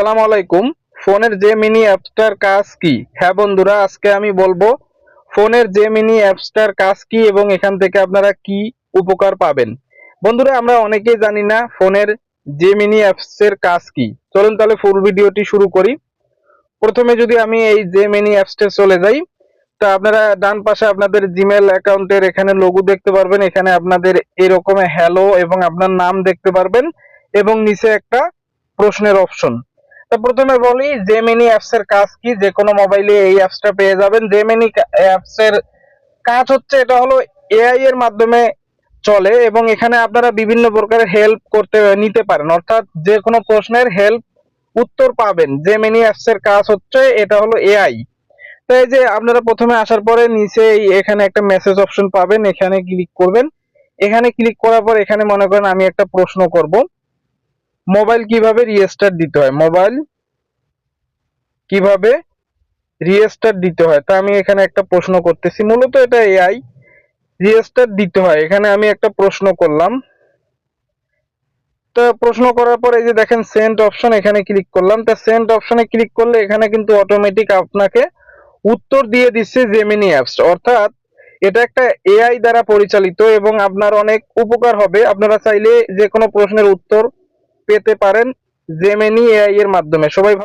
আসসালামু আলাইকুম। ফোনের যে মিনি অ্যাপসটার কাজ কি? হ্যাঁ বন্ধুরা, আজকে আমি বলব ফোনের যে মিনি অ্যাপসটার কাজ কি এবং এখান থেকে আপনারা কি উপকার পাবেন। বন্ধুরা, আমরা অনেকেই জানি না ফোনের যে মিনি অ্যাপসের কাজ কি। চলুন তাহলে ফুল ভিডিওটি শুরু করি। প্রথমে যদি আমি এই যে মিনি অ্যাপসটা চলে যাই, তা আপনারা ডান পাশে আপনাদের জিমেল অ্যাকাউন্টের এখানে লোগো দেখতে পারবেন। এখানে আপনাদের এরকম হ্যালো এবং আপনার নাম দেখতে পারবেন এবং নিচে একটা প্রশ্নের অপশন তো প্রথমে বলি জেমিনি অ্যাপস এর কাজ কি? যে কোনো মোবাইলে এই অ্যাপসটা পেয়ে যাবেন। জেমিনি অ্যাপস এর কাজ হচ্ছে, এটা হলো এআই এর মাধ্যমে চলে এবং এখানে আপনারা বিভিন্ন প্রকারের হেল্প করতে, নিতে পারেন। অর্থাৎ যে কোনো প্রশ্নের হেল্প উত্তর পাবেন। জেমিনি অ্যাপস এর কাজ হচ্ছে, এটা হলো এআই তো এই যে আপনারা প্রথমে আসার পরে নিচে এখানে একটা মেসেজ অপশন পাবেন। এখানে ক্লিক করবেন। এখানে ক্লিক করার পর এখানে মনে করেন আমি একটা প্রশ্ন করব। মোবাইল কীভাবে রিস্টার্ট দিতে হয়? মোবাইল কীভাবে রিস্টার্ট দিতে হয়? তা আমি এখানে একটা প্রশ্ন করতেছি। মূলত এটা এআই রিস্টার্ট দিতে হয়। এখানে আমি একটা প্রশ্ন করলাম। তো প্রশ্ন করার পর এই যে দেখেন সেন্ড অপশন এখানে ক্লিক করলাম। তা সেন্ড অপশনে ক্লিক করলে এখানে কিন্তু অটোমেটিক আপনাকে উত্তর দিয়ে দিচ্ছে জেমিনি অ্যাপস অর্থাৎ এটা একটা এআই দ্বারা পরিচালিত এবং আপনার অনেক উপকার হবে। আপনারা চাইলে যে কোনো প্রশ্নের উত্তর পেতে পারেন জেমেনি এআই এর মাধ্যমে। সবাই